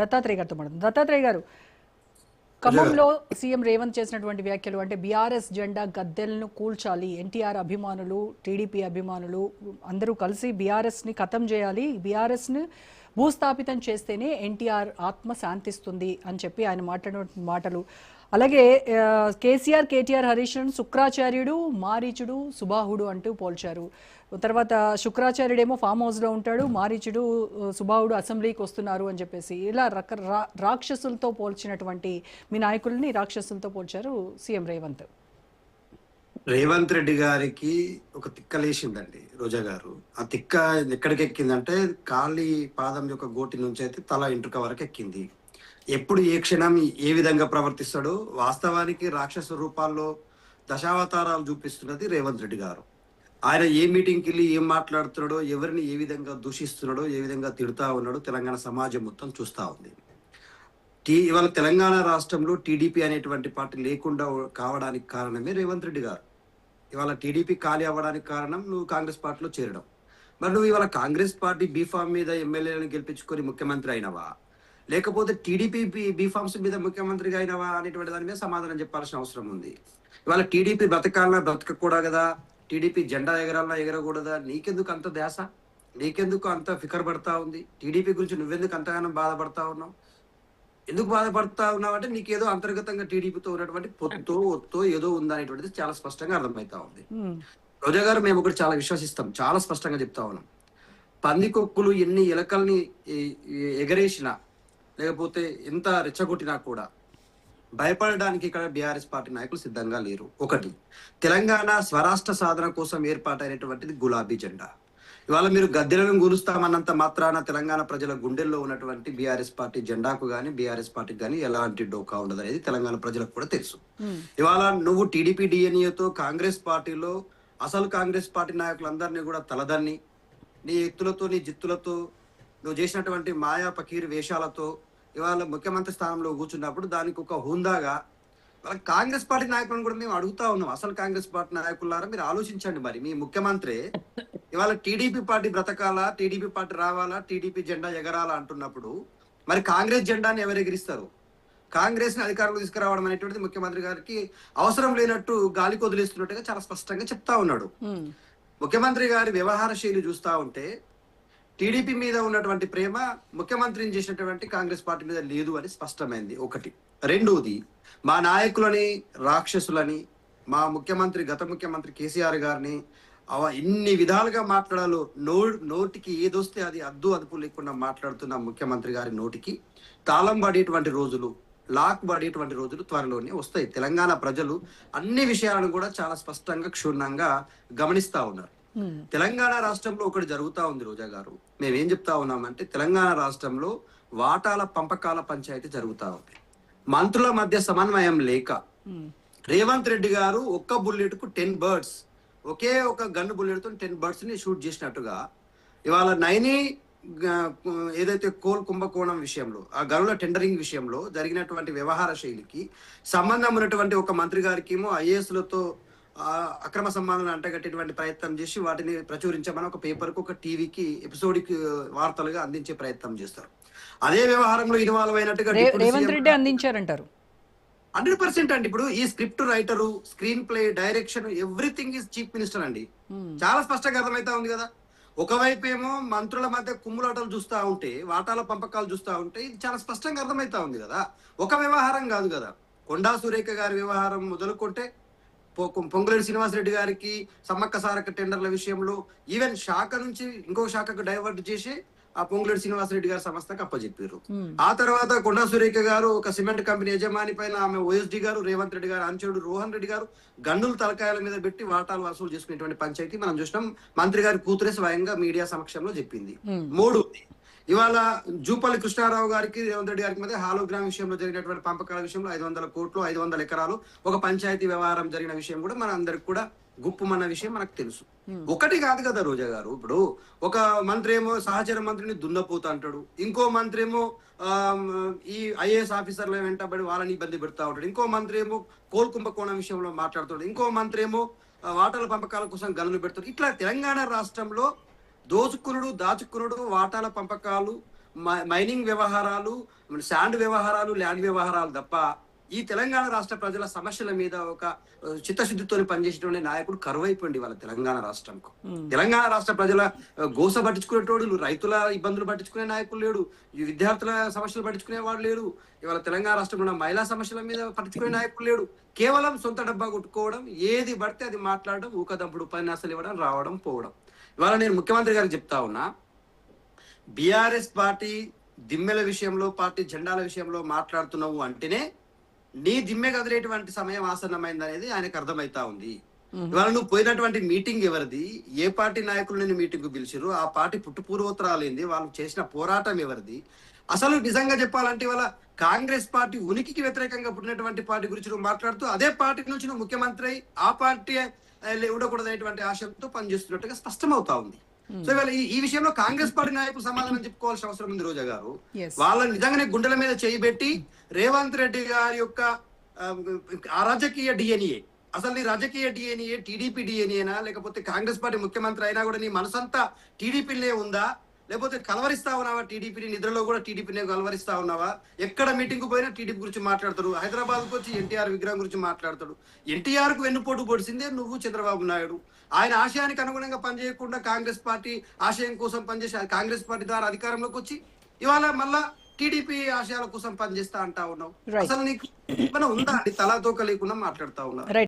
దత్తాత్రేయ గారితో మాట్లాడుతుంది. దత్తాత్రేయ గారు ఖమ్మంలో సీఎం రేవంత్ చేసినటువంటి వ్యాఖ్యలు అంటే బీఆర్ఎస్ జెండా గద్దెలను కూల్చాలి ఎన్టీఆర్ అభిమానులు టీడీపీ అభిమానులు అందరూ కలిసి బీఆర్ఎస్ని ఖతం చేయాలి బీఆర్ఎస్ని భూస్థాపితం చేస్తేనే ఎన్టీఆర్ ఆత్మ శాంతిస్తుంది అని చెప్పి ఆయన మాట్లాడిన మాటలు. అలాగే కేసీఆర్ కేటీఆర్ హరీశ్వరన్ శుక్రాచార్యుడు మారీచుడు సుబాహుడు అంటూ పోల్చారు. తర్వాత శుక్రాచార్యుడేమో ఫామ్ హౌస్లో ఉంటాడు మారీచుడు సుబాహుడు అసెంబ్లీకి వస్తున్నారు అని చెప్పేసి ఇలా రక రా- రాక్షసులతో పోల్చినటువంటి మీ నాయకుల్ని రాక్షసులతో పోల్చారు సీఎం రేవంత్. రేవంత్ రెడ్డి గారికి ఒక తిక్క లేచిందండి రోజా గారు. ఆ తిక్క ఎక్కడికి ఎక్కిందంటే కాలి పాదం యొక్క గోటి నుంచి అయితే తల ఇంట్రుక వరకు ఎక్కింది. ఎప్పుడు ఏ క్షణం ఏ విధంగా ప్రవర్తిస్తాడో వాస్తవానికి రాక్షస రూపాల్లో దశావతారాలు చూపిస్తున్నది రేవంత్ రెడ్డి గారు. ఆయన ఏ మీటింగ్కి వెళ్ళి ఏం మాట్లాడుతున్నాడో ఎవరిని ఏ విధంగా దూషిస్తున్నాడో ఏ విధంగా తిడుతా ఉన్నాడో తెలంగాణ సమాజం మొత్తం చూస్తా ఉంది. టీ ఇవాళ తెలంగాణ రాష్ట్రంలో టీడీపీ అనేటువంటి పార్టీ లేకుండా కావడానికి కారణమే రేవంత్ రెడ్డి గారు. ఇవాళ టీడీపీ ఖాళీ అవ్వడానికి కారణం నువ్వు కాంగ్రెస్ పార్టీలో చేరడం. మరి నువ్వు ఇవాళ కాంగ్రెస్ పార్టీ బీఫామ్ మీద ఎమ్మెల్యేలను గెలిపించుకొని ముఖ్యమంత్రి అయినవా? లేకపోతే టీడీపీ బీఫామ్స్ మీద ముఖ్యమంత్రిగా అయినవా అనేటువంటి దాని మీద సమాధానం చెప్పాల్సిన అవసరం ఉంది. ఇవాళ టీడీపీ బ్రతకాలన్నా బ్రతకకూడదు కదా. టీడీపీ జెండా ఎగరాలన్నా ఎగరకూడదా? నీకెందుకు అంత ధ్యాస? నీకెందుకు అంత ఫికర్ పడతా ఉంది? టీడీపీ గురించి నువ్వెందుకు అంతగానో బాధపడతా ఉన్నావు? ఎందుకు బాధపడతా ఉన్నావు అంటే నీకేదో అంతర్గతంగా టీడీపీతో ఉన్నటువంటి పొత్తో ఒత్తో ఏదో ఉందనేటువంటిది చాలా స్పష్టంగా అర్థమవుతా ఉంది. రోజా గారు మేము ఒకటి చాలా విశ్వసిస్తాం. చాలా స్పష్టంగా చెప్తా ఉన్నాం. పందికొక్కులు ఎన్ని ఎలకల్ని ఎగరేసినా లేకపోతే ఎంత రెచ్చగొట్టినా కూడా భయపడడానికి ఇక్కడ బీఆర్ఎస్ పార్టీ నాయకులు సిద్ధంగా లేరు. ఒకటి తెలంగాణ స్వరాష్ట్ర సాధన కోసం ఏర్పాటైనటువంటిది గులాబీ జెండా. ఇవాళ మీరు గద్దెలను గురుస్తామన్నంత మాత్రాన తెలంగాణ ప్రజల గుండెల్లో ఉన్నటువంటి బీఆర్ఎస్ పార్టీ జెండాకు గానీ బీఆర్ఎస్ పార్టీకి గానీ ఎలాంటి డోకా ఉండదు అనేది తెలంగాణ ప్రజలకు కూడా తెలుసు. ఇవాళ నువ్వు టీడీపీ డిఎన్ఏతో కాంగ్రెస్ పార్టీలో అసలు కాంగ్రెస్ పార్టీ నాయకులందరినీ కూడా తలదన్ని నీ ఎత్తులతో నీ జిత్తులతో నువ్వు చేసినటువంటి మాయా పకీర్ వేషాలతో ఇవాళ ముఖ్యమంత్రి స్థానంలో కూర్చున్నప్పుడు దానికి ఒక హుందాగా వాళ్ళ కాంగ్రెస్ పార్టీ నాయకులను కూడా మేము అడుగుతా ఉన్నాం. అసలు కాంగ్రెస్ పార్టీ నాయకులారా మీరు ఆలోచించండి మరి. మీ ముఖ్యమంత్రి ఇవాళ టీడీపీ పార్టీ బ్రతకాలా టీడీపీ పార్టీ రావాలా టీడీపీ జెండా ఎగరాలా అంటున్నప్పుడు మరి కాంగ్రెస్ జెండాని ఎవరు ఎగిరిస్తారు? కాంగ్రెస్ని అధికారంలో తీసుకురావడం అనేటువంటిది ముఖ్యమంత్రి గారికి అవసరం లేనట్టు గాలికి వదిలేస్తున్నట్టుగా చాలా స్పష్టంగా చెప్తా ఉన్నాడు. ముఖ్యమంత్రి గారి వ్యవహార శైలి చూస్తా ఉంటే టీడీపీ మీద ఉన్నటువంటి ప్రేమ ముఖ్యమంత్రిని చేసినటువంటి కాంగ్రెస్ పార్టీ మీద లేదు అని స్పష్టమైంది. ఒకటి. రెండోది మా నాయకులని రాక్షసులని మా ముఖ్యమంత్రి గత ముఖ్యమంత్రి కేసీఆర్ గారిని అవ ఇన్ని విధాలుగా మాట్లాడాలో నో నోటికి ఏదొస్తే అది అద్దు అదుపు లేకుండా మాట్లాడుతున్న ముఖ్యమంత్రి గారి నోటికి తాళం పడేటువంటి రోజులు లాక్ పడేటువంటి రోజులు త్వరలోనే వస్తాయి. తెలంగాణ ప్రజలు అన్ని విషయాలను కూడా చాలా స్పష్టంగా క్షుణ్ణంగా గమనిస్తా ఉన్నారు. తెలంగాణ రాష్ట్రంలో ఒకటి జరుగుతా ఉంది రోజా గారు. మేమేం చెప్తా ఉన్నామంటే తెలంగాణ రాష్ట్రంలో వాటాల పంపకాల పంచాయతీ జరుగుతా ఉంది. మంత్రుల మధ్య సమన్వయం లేక ఉమ్, రేవంత్ రెడ్డి గారు ఒక్క బుల్లెట్కు టెన్ బర్డ్స్ ఒకే ఒక గన్ బుల్లెట్తో టెన్ బర్డ్స్ని షూట్ చేసినట్టుగా ఇవాళ నైని ఏదైతే కోల్ కుంభకోణం విషయంలో ఆ గనుల టెండరింగ్ విషయంలో జరిగినటువంటి వ్యవహార శైలికి సంబంధం ఉన్నటువంటి ఒక మంత్రి గారికి ఏమో ఐఏఎస్లతో అక్రమ సంబంధాలను అంటగట్టేటువంటి ప్రయత్నం చేసి వాటిని ప్రచురించమని ఒక పేపర్కు ఒక టీవీకి ఎపిసోడిక్ వార్తలుగా అందించే ప్రయత్నం చేస్తారు. అదే వ్యవహారంలో ఇన్వాల్వ్ అయినట్టుగా రేవంత్ రెడ్డి అందించారంటారు. హండ్రెడ్ పర్సెంట్ అండి. ఇప్పుడు ఈ script writer screenplay direction everything is chief minister అండి. చాలా స్పష్టంగా అర్థమైతా ఉంది కదా. ఒకవైపు ఏమో మంత్రుల మధ్య కుమ్ములాటలు చూస్తా ఉంటే వాటాల పంపకాలు చూస్తా ఉంటే ఇది చాలా స్పష్టంగా అర్థమైతా ఉంది కదా. ఒక వ్యవహారం కాదు కదా. కొండా సురేఖ గారి వ్యవహారం మొదలుకుంటే పొంగులేటి శ్రీనివాసరెడ్డి గారికి సమ్మక్క సారక్క టెండర్ల విషయంలో ఈవెన్ శాఖ నుంచి ఇంకొక శాఖకు డైవర్ట్ చేసి ఆ పొంగులేటి శ్రీనివాసరెడ్డి గారి సంస్థకు అప్పచెప్పారు ఉమ్, ఆ తర్వాత కొండా సురేఖ గారు ఒక సిమెంట్ కంపెనీ యజమాని పైన ఆమె ఓఎస్డి గారు రేవంత్ రెడ్డి గారు అంచుడు రోహన్ రెడ్డి గారు గన్నులు తలకాయల మీద పెట్టి వాటాలు వసూలు చేసుకునేటువంటి పంచాయతీ మనం చూసినాం. మంత్రి గారి కూతురే స్వయంగా మీడియా సమక్షంలో చెప్పింది. మూడు ఇవాళ జూపల్లి కృష్ణారావు గారికి రేవంత్ రెడ్డి గారికి మధ్య హాలోగ్రామ్ విషయంలో జరిగినటువంటి పంపకాల విషయంలో ఐదు వందల కోట్లు ఐదు వందల ఎకరాలు ఒక పంచాయతీ వ్యవహారం జరిగిన విషయం కూడా మన అందరికి కూడా గుప్పమన్న విషయం మనకు తెలుసు. ఒకటి కాదు కదా రోజా గారు ఇప్పుడు ఒక మంత్రి ఏమో సహచర మంత్రిని దున్నపోత అంటాడు ఇంకో మంత్రి ఏమో ఈ ఐఏఎస్ ఆఫీసర్ల వెంటబడి వాళ్ళని ఇబ్బంది పెడతా ఉంటాడు ఇంకో మంత్రి ఏమో కోల్ కుంభకోణం విషయంలో మాట్లాడుతాడు ఇంకో మంత్రి ఏమో వాటాల పంపకాల కోసం గనులు పెడతాడు ఇట్లా తెలంగాణ రాష్ట్రంలో దోచుకునుడు దాచుకునుడు వాటాల పంపకాలు మ- మైనింగ్ వ్యవహారాలు శాండ్ వ్యవహారాలు ల్యాండ్ వ్యవహారాలు తప్ప ఈ తెలంగాణ రాష్ట్ర ప్రజల సమస్యల మీద ఒక చిత్తశుద్ధితో పనిచేసేటువంటి నాయకుడు కరువైపోయింది వాళ్ళ తెలంగాణ రాష్ట్రంకు. తెలంగాణ రాష్ట్ర ప్రజల గోస పట్టించుకునేటోడు రైతుల ఇబ్బందులు పట్టించుకునే నాయకులు లేడు విద్యార్థుల సమస్యలు పట్టించుకునే వాడు లేడు ఇవాళ తెలంగాణ రాష్ట్రంలో ఉన్న మహిళా సమస్యల మీద పట్టించుకునే నాయకులు లేడు. కేవలం సొంత డబ్బా కొట్టుకోవడం ఏది పడితే అది మాట్లాడడం ఊకదంపుడు ఉపన్యాసాలు ఇవ్వడం రావడం పోవడం. ఇవాళ నేను ముఖ్యమంత్రి గారికి చెప్తా ఉన్నా బీఆర్ఎస్ పార్టీ దిమ్మెల విషయంలో పార్టీ జెండాల విషయంలో మాట్లాడుతున్నావు అంటేనే నీ దిమ్మె కదిలేటువంటి సమయం ఆసన్నమైంది అనేది ఆయనకు అర్థమైతా ఉంది. ఇవాళ నువ్వు పోయినటువంటి మీటింగ్ ఎవరిది? ఏ పార్టీ నాయకులు నేను మీటింగ్ పిలిచారు ఆ పార్టీ పుట్టుపూర్వోత్తరాలు ఏంది? వాళ్ళు చేసిన పోరాటం ఎవరిది? అసలు నిజంగా చెప్పాలంటే ఇవాళ కాంగ్రెస్ పార్టీ ఉనికికి వ్యతిరేకంగా పుట్టినటువంటి పార్టీ గురించి నువ్వు మాట్లాడుతూ అదే పార్టీ నుంచి నువ్వు ముఖ్యమంత్రి ఆ పార్టీ ఆ, ఉండకూడదనేటువంటి ఆశయంతో పనిచేస్తున్నట్టుగా స్పష్టమవుతా ఉంది. సో ఇవాళ ఈ- విషయంలో కాంగ్రెస్ పార్టీ నాయకులు సమాధానం చెప్పుకోవాల్సిన అవసరం ఉంది రోజా గారు. వాళ్ళ నిజంగానే గుండెల మీద చేయబెట్టి రేవంత్ రెడ్డి గారి యొక్క ఆ, ఆ రాజకీయ డిఎన్ఏ అసలు నీ రాజకీయ డిఎన్ఏ టీడీపీ డిఎన్ఏనా లేకపోతే కాంగ్రెస్ పార్టీ ముఖ్యమంత్రి అయినా కూడా నీ మనసంతా టీడీపీలే ఉందా? లేకపోతే కలవరిస్తా ఉన్నావా టీడీపీని? నిద్రలో కూడా టీడీపీనే కలవరిస్తా ఉన్నావా ఎక్కడ మీటింగ్ పోయినా టీడీపీ గురించి మాట్లాడతాడు. హైదరాబాద్కు వచ్చి ఎన్టీఆర్ విగ్రహం గురించి మాట్లాడతాడు. ఎన్టీఆర్కు వెన్నుపోటు పొడిసిందే నువ్వు చంద్రబాబు నాయుడు. ఆయన ఆశయానికి అనుగుణంగా పనిచేయకుండా కాంగ్రెస్ పార్టీ ఆశయం కోసం పనిచేసి కాంగ్రెస్ పార్టీ ద్వారా అధికారంలోకి వచ్చి ఇవాళ మళ్ళా టీడీపీ ఆశయాల కోసం పనిచేస్తా అంటా ఉన్నావు. అసలు నీకు ఉందా? అండి తలాతోక లేకుండా మాట్లాడుతా ఉన్నావు.